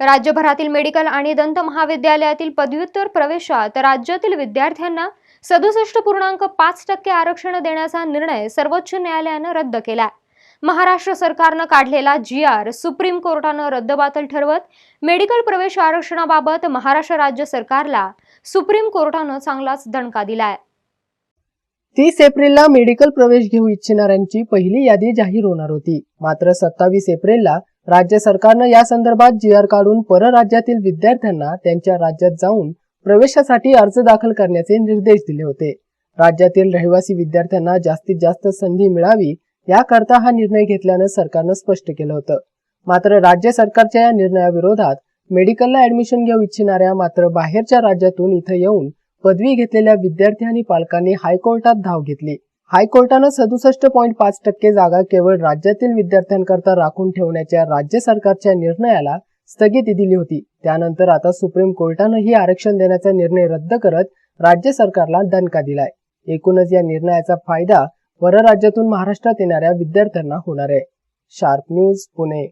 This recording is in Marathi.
राज्यभरातील मेडिकल आणि दंत महाविद्यालयातील पदव्युत्तर प्रवेशात राज्यातील विद्यार्थ्यांना सदुसष्ट पूर्णांक पाच टक्के आरक्षण देण्याचा निर्णय सर्वोच्च न्यायालयानं रद्द केला. महाराष्ट्र सरकारनं काढलेला जी आर सुप्रीम कोर्टानं रद्दबातल ठरवत मेडिकल प्रवेश आरक्षणाबाबत महाराष्ट्र राज्य सरकारला सुप्रीम कोर्टानं चांगलाच दणका दिलाय. तीस एप्रिलला मेडिकल प्रवेश घेऊ इच्छिणाऱ्यांची पहिली यादी जाहीर होणार होती. मात्र सत्तावीस एप्रिलला राज्य सरकारनं या संदर्भात जी आर काढून परराज्यातील विद्यार्थ्यांना त्यांच्या राज्यात जाऊन प्रवेशासाठी अर्ज दाखल करण्याचे निर्देश दिले होते. राज्यातील रहिवासी विद्यार्थ्यांना जास्तीत जास्त संधी मिळावी याकरता हा निर्णय घेतल्यानं सरकारनं स्पष्ट केलं होतं. मात्र राज्य सरकारच्या या निर्णयाविरोधात मेडिकलला ऍडमिशन घेऊ इच्छिणाऱ्या मात्र बाहेरच्या राज्यातून इथं येऊन पदवी घेतलेल्या विद्यार्थी आणि पालकांनी हायकोर्टात धाव घेतली. हायकोर्टानं सदुसष्ट पॉईंट पाच टक्के जागा केवळ राज्यातील विद्यार्थ्यांकरता राखून ठेवण्याच्या राज्य सरकारच्या निर्णयाला स्थगिती दिली होती. त्यानंतर आता सुप्रीम कोर्टानं ही आरक्षण देण्याचा निर्णय रद्द करत राज्य सरकारला दणका दिलाय. एकूणच या निर्णयाचा फायदा परराज्यातून महाराष्ट्रात येणाऱ्या विद्यार्थ्यांना होणार आहे. Sharp news Pune.